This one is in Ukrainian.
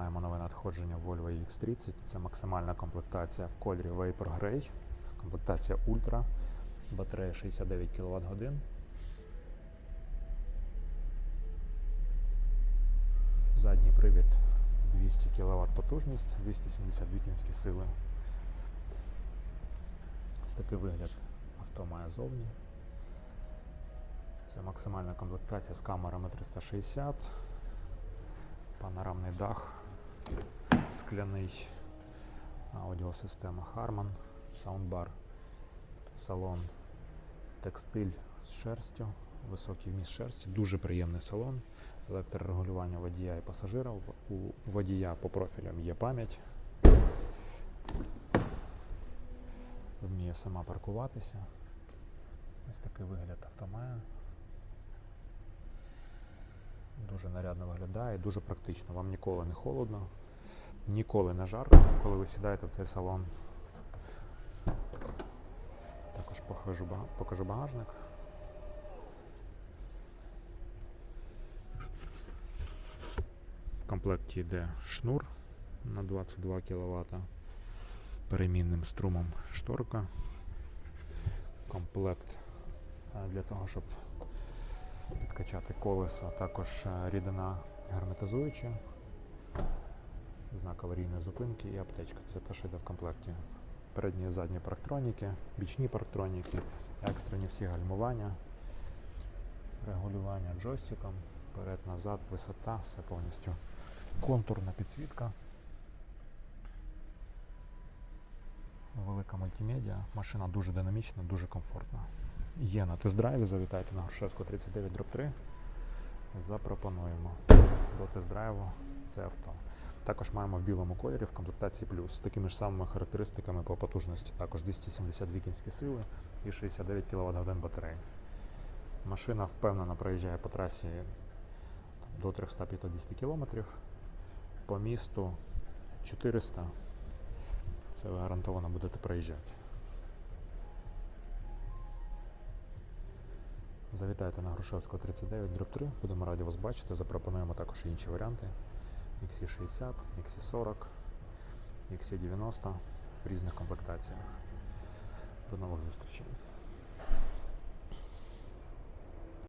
Маємо нове надходження Volvo X30. Це максимальна комплектація в кольорі Vapor Grey. Комплектація Ultra. Батарея 69 кВт годин. Задній привід 200 кВт потужність, 272 кінські сили. Ось такий вигляд авто має зовні. Це максимальна комплектація з камерами 360, панорамний дах, скляний аудіосистема Harman, саундбар, салон, текстиль з шерстю, високий вміст шерсті, дуже приємний салон, електрорегулювання водія і пасажира. У водія по профілям є пам'ять. Вміє сама паркуватися. Ось такий вигляд авто має. Дуже нарядно виглядає, дуже практично. Вам ніколи не холодно, ніколи не жарко, коли ви сідаєте в цей салон. Також покажу, покажу багажник. В комплекті йде шнур на 22 кВт, перемінним струмом шторка. Комплект е, для того, щоб підкачати колеса, також е, рідина герметизуюча, знак аварійної зупинки і аптечка. Це те, що йде в комплекті. Передні і задні парктроніки, бічні парктроніки, екстрені всі гальмування, регулювання джойстиком, вперед-назад, висота, все повністю. Контурна підсвітка. Велика мультимедіа. Машина дуже динамічна, дуже комфортна. Є на тест-драйві, завітайте на Грушевську 39 дроб 3. Запропонуємо до тест-драйву це авто. Також маємо в білому кольорі в комплектації плюс з такими ж самими характеристиками по потужності. Також 272 кінські сили і 69 кВт годин батареї. Машина впевнено проїжджає по трасі до 350 км. По місту 400. Це ви гарантовано будете проїжджати. Завітайте на Грушевського 39 дроб 3. Будемо раді вас бачити. Запропонуємо також інші варіанти. XC60, XC40, XC90 в різних комплектаціях. До нових зустрічей.